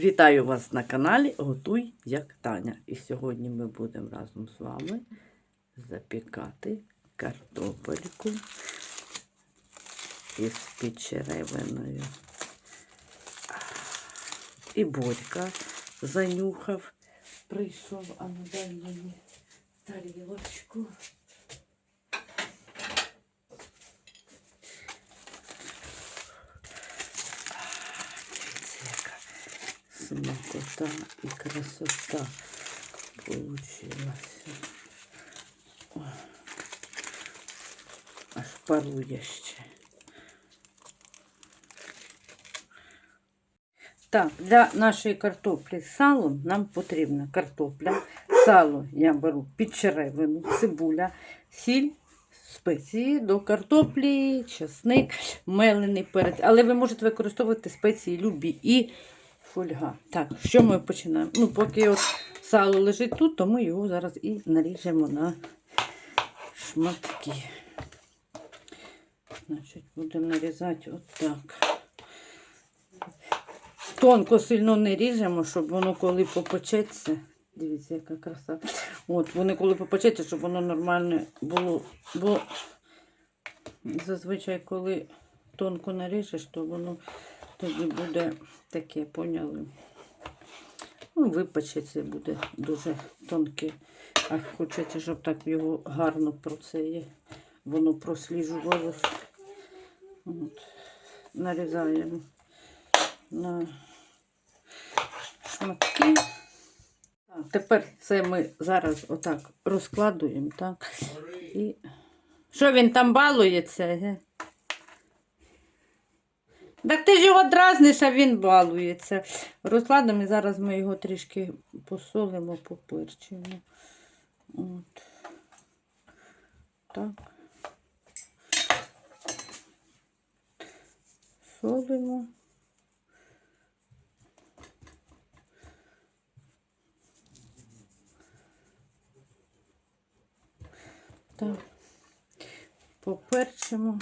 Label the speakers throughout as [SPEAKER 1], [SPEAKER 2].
[SPEAKER 1] Вітаю вас на каналі Готуй як Таня. І сьогодні ми будемо разом з вами запікати картопельку із підчеревиною. І Борька занюхав, прийшов, а ну дай мені тарілочку. Дивіться, яка смакота і красота получилася. О, аж парує ще. Так, для нашої картоплі з салом нам потрібна картопля, сало я беру під черевину, цибуля, сіль, спеції до картоплі, часник, мелений перець. Але ви можете використовувати спеції любі і фольга. Так, що ми починаємо? Ну, поки от сало лежить тут, то ми його зараз і наріжемо на шматки. Значить, будемо нарізати отак. Тонко сильно не ріжемо, щоб воно коли попечеться. Дивіться, яка краса. От, вони коли попечеться, щоб воно нормально було. Бо зазвичай, коли тонко наріжеш, то воно тоді буде таке, поняли. Ну, випечеться буде дуже тонке. А хочеться, щоб так його гарно процеє. Воно просліджувалося. От. Нарізаємо на шматки. Тепер це ми зараз отак розкладуємо, так? І... Що він там балується? Так ти ж його дразниш, а він балується. Розкладемо і зараз ми його трішки посолимо, поперчимо. От. Так. Солимо. Так. Поперчимо.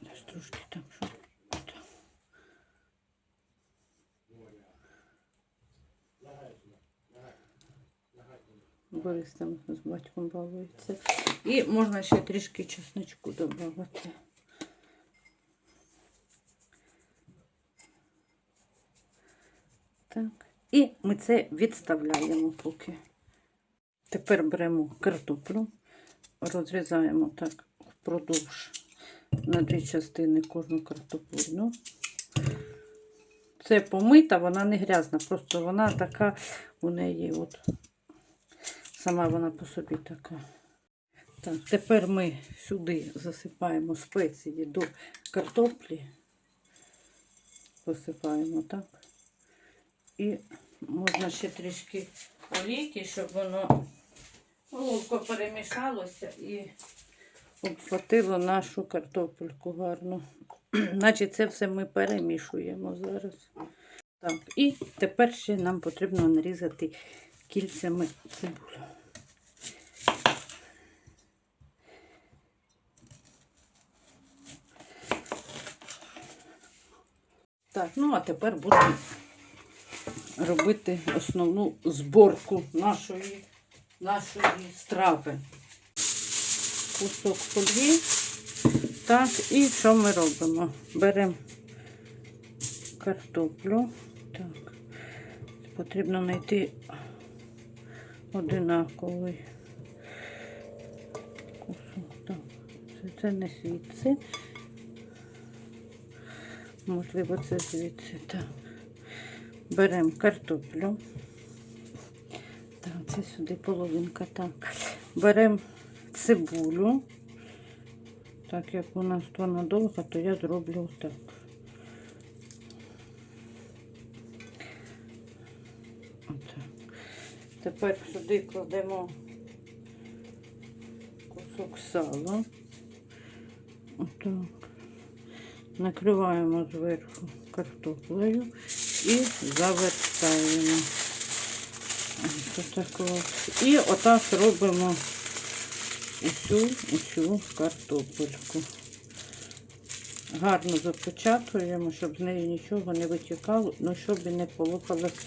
[SPEAKER 1] Десь трошки там що. Так. Борис там з батьком балується. І можна ще трішки чесночку додати. Так. І ми це відставляємо поки. Тепер беремо картоплю, розрізаємо так впродовж на дві частини кожну картоплину. Це помита, вона не грязна, просто вона така у неї от сама вона по собі така. Так, тепер ми сюди засипаємо спеції до картоплі. Посипаємо так. І можна ще трішки олійки, щоб воно ловко перемішалося і обхватило нашу картопельку гарно. Значить, це все ми перемішуємо зараз. Так, і тепер ще нам потрібно нарізати кільцями цибулю. Так, ну а тепер будемо робити основну зборку нашої, нашої страви. Кусок фольги. Так, і що ми робимо? Беремо картоплю. Так, потрібно знайти одинаковий кусок. Так, це, не звідси. Можливо, це звідси. Так. Беремо картоплю. Так, це сюди половинка. Так. Беремо цибулю. Так як у нас вона довга, то я зроблю так. Отак. Тепер сюди кладемо кусок сала. Отак. Накриваємо зверху картоплею і завертаємо. І отак робимо усю, усю картопельку. гарно запечатуємо, щоб з неї нічого не витікало, ну щоб не полопалась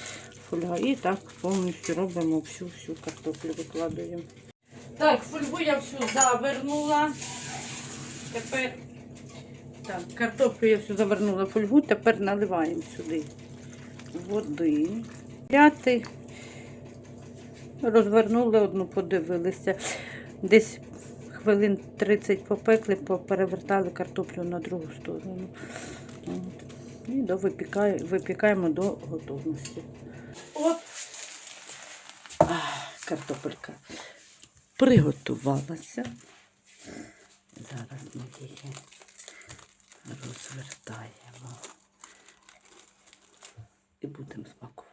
[SPEAKER 1] фольга. І так повністю робимо всю всю картоплю, викладуємо. Так, фольгу я всю завернула. Тепер так, картоплю я всю завернула в фольгу, тепер наливаємо сюди води. П'ятий. Розвернули одну, подивилися. Десь хвилин 30 попекли, перевертали картоплю на другу сторону. І до випікає, випікаємо до готовності. От Ах, картопелька приготувалася. Зараз ми її розвертаємо і будемо смакувати.